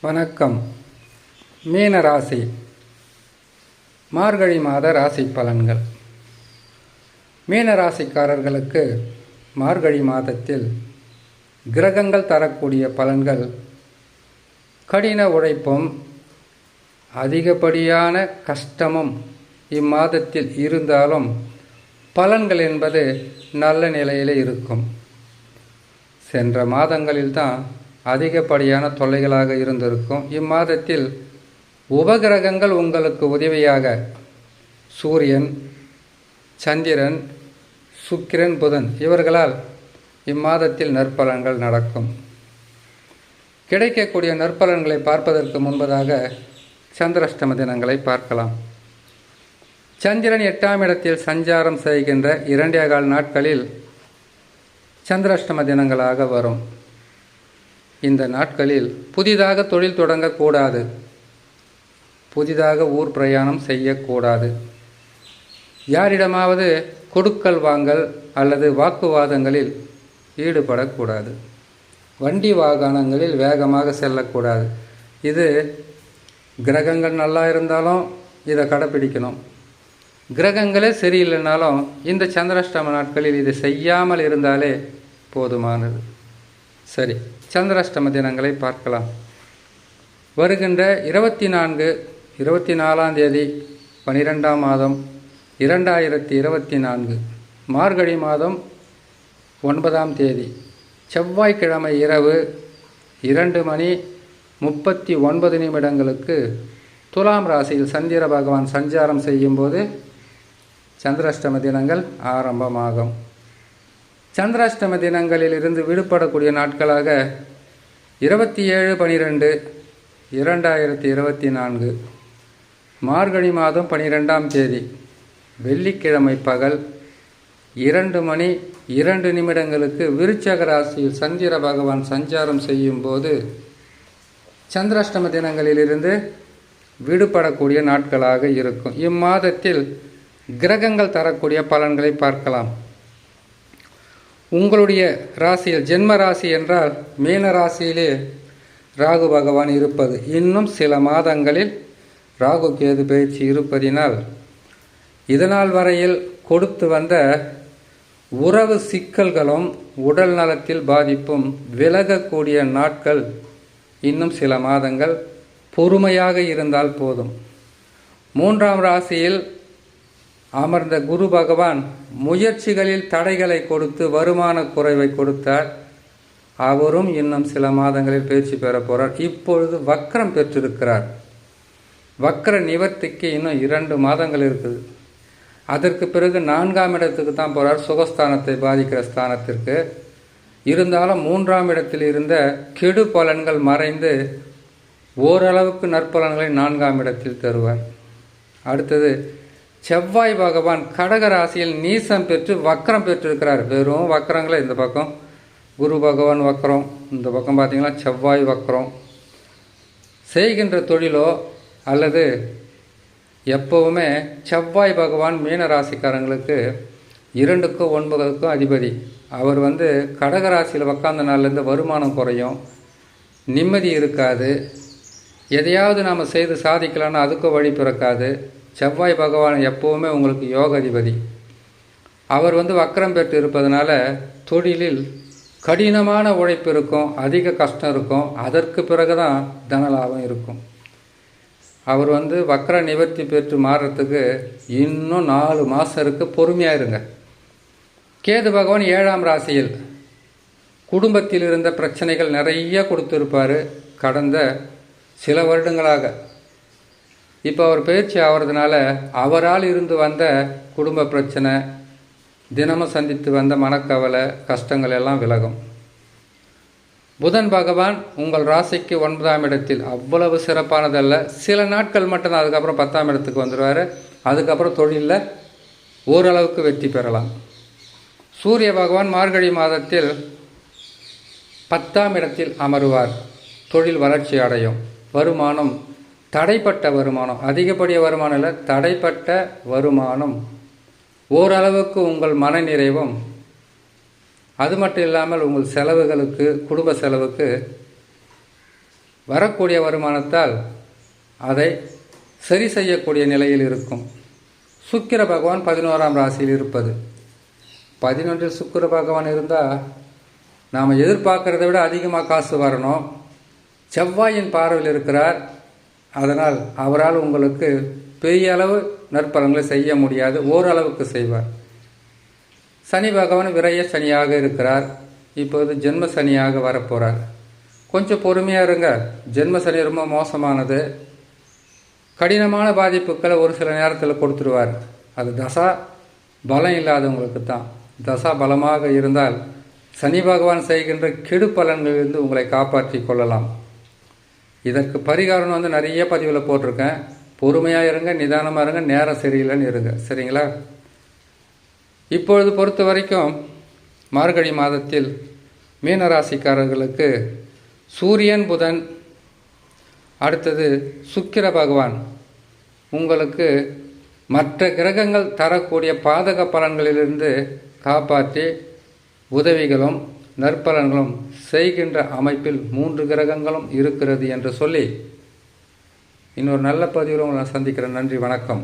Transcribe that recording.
வணக்கம். மீன ராசி. மார்கழி மாத ராசி பலன்கள். மீன ராசிக்காரர்களுக்கு மார்கழி மாதத்தில் கிரகங்கள் தரக்கூடிய பலன்கள். கடின உழைப்பும் அதிகப்படியான கஷ்டமும் இம்மாதத்தில் இருந்தாலும் பலன்கள் என்பது நல்ல நிலையில் இருக்கும். சென்ற மாதங்களில் தான் அதிகப்படியான தொல்லைகளாக இருந்திருக்கும். இம்மாதத்தில் உபகிரகங்கள் உங்களுக்கு உதவியாக. சூரியன் சந்திரன் சுக்கிரன் புதன் இவர்களால் இம்மாதத்தில் நற்பலன்கள் நடக்கும். கிடைக்கக்கூடிய நற்பலன்களை பார்ப்பதற்கு முன்பதாக சந்திராஷ்டம தினங்களை பார்க்கலாம். சந்திரன் எட்டாம் இடத்தில் சஞ்சாரம் செய்கின்ற இரண்டே கால் நாட்களில் சந்திராஷ்டம தினங்களாக வரும். இந்த நாட்களில் புதிதாக தொழில் தொடங்கக்கூடாது. புதிதாக ஊர் பிரயாணம் செய்யக்கூடாது. யாரிடமாவது கொடுக்கல் வாங்கல் அல்லது வாக்குவாதங்களில் ஈடுபடக்கூடாது. வண்டி வாகனங்களில் வேகமாக செல்லக்கூடாது. இது கிரகங்கள் நல்லா இருந்தாலும் இதை கடைப்பிடிக்கணும். கிரகங்களே சரியில்லைனாலும் இந்த சந்திராஷ்டம நாட்களில் இதை செய்யாமல் இருந்தாலே போதுமானது. சரி சந்திராஷ்டம தினங்களை பார்க்கலாம். வருகின்ற இருபத்தி நான்கு இருபத்தி நாலாம் தேதி பனிரெண்டாம் மாதம் இரண்டாயிரத்தி இருபத்தி நான்கு மார்கழி மாதம் ஒன்பதாம் தேதி செவ்வாய்க்கிழமை இரவு இரண்டு மணி முப்பத்தி ஒன்பது நிமிடங்களுக்கு துலாம் ராசியில் சந்திர பகவான் சஞ்சாரம் செய்யும்போது சந்திராஷ்டம தினங்கள் ஆரம்பமாகும். சந்திராஷ்டம தினங்களில் இருந்து விடுபடக்கூடிய நாட்களாக இருபத்தி ஏழு பனிரெண்டு இரண்டாயிரத்தி இருபத்தி நான்கு மார்கழி மாதம் பனிரெண்டாம் தேதி. வெள்ளிக்கிழமை பகல் இரண்டு மணி இரண்டு நிமிடங்களுக்கு விருச்சக ராசியில் சந்திர பகவான் சஞ்சாரம் செய்யும் போது சந்திராஷ்டம தினங்களிலிருந்து விடுபடக்கூடிய நாட்களாக இருக்கும். இம்மாதத்தில் கிரகங்கள் தரக்கூடிய பலன்களை பார்க்கலாம். உங்களுடைய ராசியில் ஜென்ம ராசி என்றால் மீன ராசியிலே ராகு பகவான் இருப்பது. இன்னும் சில மாதங்களில் ராகு கேது பயிற்சி இருப்பதினால் இதனால் வரையில் கொடுத்து வந்த உறவு சிக்கல்களும் உடல் நலத்தில் பாதிப்பும் விலகக்கூடிய நாட்கள் இன்னும் சில மாதங்கள் பொறுமையாக இருந்தால் போதும். மூன்றாம் ராசியில் அமர்ந்த குரு பகவான் முயற்சிகளில் தடைகளை கொடுத்து வருமான குறைவை கொடுத்தார். அவரும் இன்னும் சில மாதங்களில் பயிற்சி பெற போகிறார் இப்பொழுது வக்கரம் பெற்றிருக்கிறார். வக்கர நிவர்த்திக்கு இன்னும் இரண்டு மாதங்கள் இருக்குது. அதற்கு பிறகு நான்காம் இடத்துக்கு தான் போகிறார் சுகஸ்தானத்தை பாதிக்கிற ஸ்தானத்திற்கு. இருந்தாலும் மூன்றாம் இடத்தில் இருந்த கெடு பலன்கள் மறைந்து ஓரளவுக்கு நற்பலன்களை நான்காம் இடத்தில் தருவார். அடுத்தது செவ்வாய் பகவான் கடக ராசியில் நீசம் பெற்று வக்கரம் பெற்றிருக்கிறார். வெறும் வக்கரங்களே இந்த பக்கம். குரு பகவான் வக்கரம். இந்த பக்கம் பார்த்தீங்கன்னா செவ்வாய் வக்கரம். செய்கின்ற தொழிலோ அல்லது எப்பவுமே செவ்வாய் பகவான் மீன ராசிக்காரங்களுக்கு இரண்டுக்கும் ஒன்பதுக்கும் அதிபதி. அவர் வந்து கடக ராசியில் உக்காந்த நாள்லேருந்து வருமானம் குறையும். நிம்மதி இருக்காது. எதையாவது நாம் செய்து சாதிக்கலான்னு அதுக்கும் வழி பிறக்காது. செவ்வாய் பகவான் எப்போவுமே உங்களுக்கு யோக அதிபதி அவர் வந்து வக்கரம் பெற்று இருப்பதனால தொழிலில் கடினமான உழைப்பு இருக்கும் அதிக கஷ்டம் இருக்கும் அதற்கு பிறகு தான் தனலாபம் இருக்கும். அவர் வந்து வக்கர நிவர்த்தி பெற்று மாறுறதுக்கு இன்னும் நாலு மாதம் இருக்கு பொறுமையாக இருங்க. கேது பகவான் ஏழாம் ராசியில் குடும்பத்தில் இருந்த பிரச்சனைகள் நிறைய கொடுத்துருப்பார். கடந்த சில வருடங்களாக இப்போ அவர் பயிற்சி ஆகிறதுனால அவரால் இருந்து வந்த குடும்ப பிரச்சனை தினமும் சந்தித்து வந்த மனக்கவலை கஷ்டங்கள் எல்லாம் விலகும். புதன் பகவான் உங்கள் ராசிக்கு ஒன்பதாம் இடத்தில் அவ்வளவு சிறப்பானதல்ல. சில நாட்கள் மட்டும்தான் அதுக்கப்புறம் பத்தாம் இடத்துக்கு வந்துடுவார் அதுக்கப்புறம் தொழிலில் ஓரளவுக்கு வெற்றி பெறலாம். சூரிய பகவான் மார்கழி மாதத்தில் பத்தாம் இடத்தில் அமருவார். தொழில் வளர்ச்சி அடையும். வருமானம் தடைப்பட்ட வருமானம் அதிகப்படிய வருமானம் இல்லை தடைப்பட்ட வருமானம். ஓரளவுக்கு உங்கள் மனநிறைவும் அது மட்டும் இல்லாமல் உங்கள் செலவுகளுக்கு குடும்ப செலவுக்கு வரக்கூடிய வருமானத்தால் அதை சரி செய்யக்கூடிய நிலையில் இருக்கும். சுக்கிர பகவான் பதினோராம் ராசியில் இருப்பது. பதினொன்றில் சுக்கிர பகவான் இருந்தால் நாம் எதிர்பார்க்கறதை விட அதிகமாக காசு வரணும். செவ்வாயின் பார்வையில் இருக்கிறார். அதனால் அவரால் உங்களுக்கு பெரிய அளவு நற்பலன்களை செய்ய முடியாது ஓரளவுக்கு செய்வார். சனி பகவான் விரைய சனியாக இருக்கிறார். இப்போது ஜென்ம சனியாக வரப்போகிறார் கொஞ்சம் பொறுமையாக இருங்க. ஜென்ம சனி ரொம்ப மோசமானது. கடினமான பாதிப்புகளை ஒரு சில நேரத்தில் கொடுத்துருவார். அது தசா பலம் இல்லாதவங்களுக்கு தான். தசா பலமாக இருந்தால் சனி பகவான் செய்கின்ற கெடு பலன்களிலிருந்து உங்களை காப்பாற்றி கொள்ளலாம். இதற்கு பரிகாரம் வந்து நிறைய பதிவில் போட்டிருக்கேன். பொறுமையாக இருங்க நிதானமாக இருங்க நேரம் சரியில்லைன்னு இருங்க. சரிங்களா? இப்பொழுது பொறுத்த வரைக்கும் மார்கழி மாதத்தில் மீனராசிக்காரர்களுக்கு சூரியன் புதன் அடுத்தது சுக்கிர பகவான் உங்களுக்கு மற்ற கிரகங்கள் தரக்கூடிய பாதக பலன்களிலிருந்து காப்பாற்றி உதவிகளும் நற்பலன்களும் செய்கின்ற அமைப்பில் மூன்று கிரகங்களும் இருக்கிறது என்று சொல்லி இன்னொரு நல்ல பதிவில் உங்களை நான் சந்திக்கிறேன். நன்றி வணக்கம்.